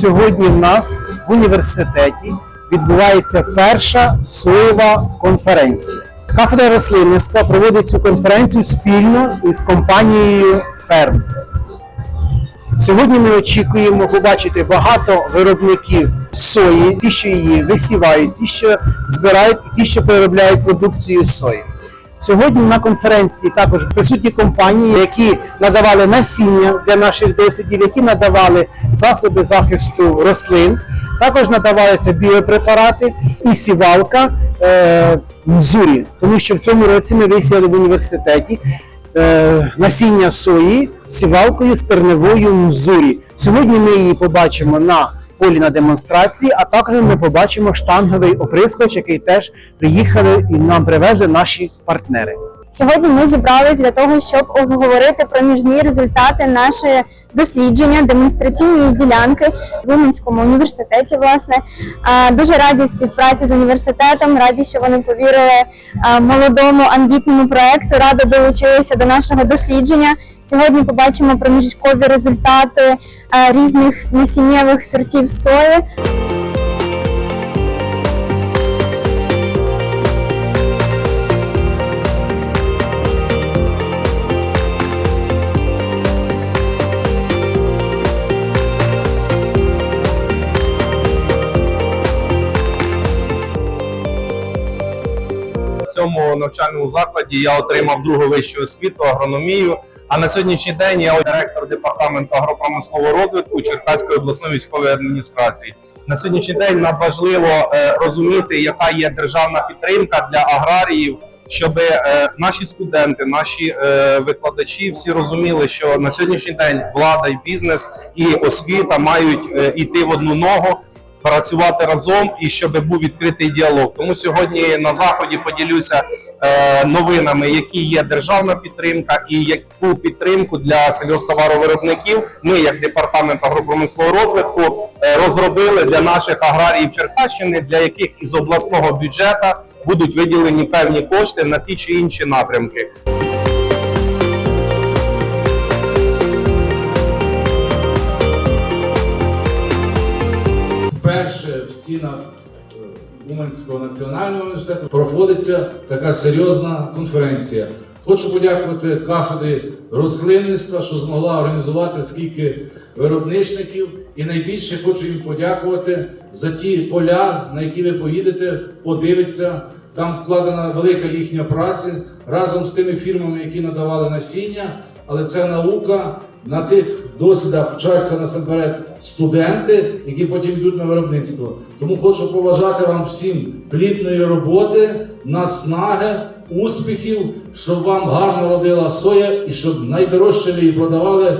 Сьогодні в нас в університеті відбувається перша соєва конференція. Кафедра рослинництва проводить цю конференцію спільно із компанією Ферм. Сьогодні ми очікуємо побачити багато виробників сої, ті, що її висівають, ті, що збирають, і ті, що переробляють продукцію сої. Сьогодні на конференції також присутні компанії, які надавали насіння для наших дослідів, які надавали засоби захисту рослин, також надавалися біопрепарати і сівалка е, Мзурі, тому що в цьому році ми висіяли в університеті е, насіння сої сівалкою стерневою Мзурі. Сьогодні ми її побачимо на полі на демонстрації, а також ми побачимо штанговий оприскоч, який теж приїхали і нам привезли наші партнери. Сьогодні ми зібрались для того, щоб обговорити проміжні результати нашої дослідження демонстраційної ділянки в Уманському університеті. Власне дуже раді співпраці з університетом, раді, що вони повірили молодому амбітному проекту. Радо долучилися до нашого дослідження. Сьогодні побачимо проміжкові результати різних насіннєвих сортів сої. Цьому навчальному закладі я отримав другу вищу освіту агрономію. А на сьогоднішній день я директор департаменту агропромислового розвитку Черкаської обласної військової адміністрації. На сьогоднішній день нам важливо е, розуміти, яка є державна підтримка для аграріїв, щоб е, наші студенти, наші е, викладачі всі розуміли, що на сьогоднішній день влада і бізнес і освіта мають йти в одну ногу працювати разом і щоб був відкритий діалог. Тому сьогодні на заході поділюся е, новинами, які є державна підтримка, і яку підтримку для сільгосптоваровиробників ми, як департамент агропромислового розвитку, е, розробили для наших аграріїв Черкащини, для яких із обласного бюджету будуть виділені певні кошти на ті чи інші напрямки. Стінах е, Уманського національного університету проводиться така серйозна конференція. Хочу подякувати кафедрі рослинництва, що змогла організувати скільки виробничників, і найбільше хочу їм подякувати за ті поля, на які ви поїдете, подивитися. Там вкладена велика їхня праця разом з тими фірмами, які надавали насіння. Але це наука. На тих досвідах вчаться насамперед студенти, які потім йдуть на виробництво. Тому хочу поважати вам всім плідної роботи, наснаги, успіхів, щоб вам гарно родила соя і щоб найдорожче її продавали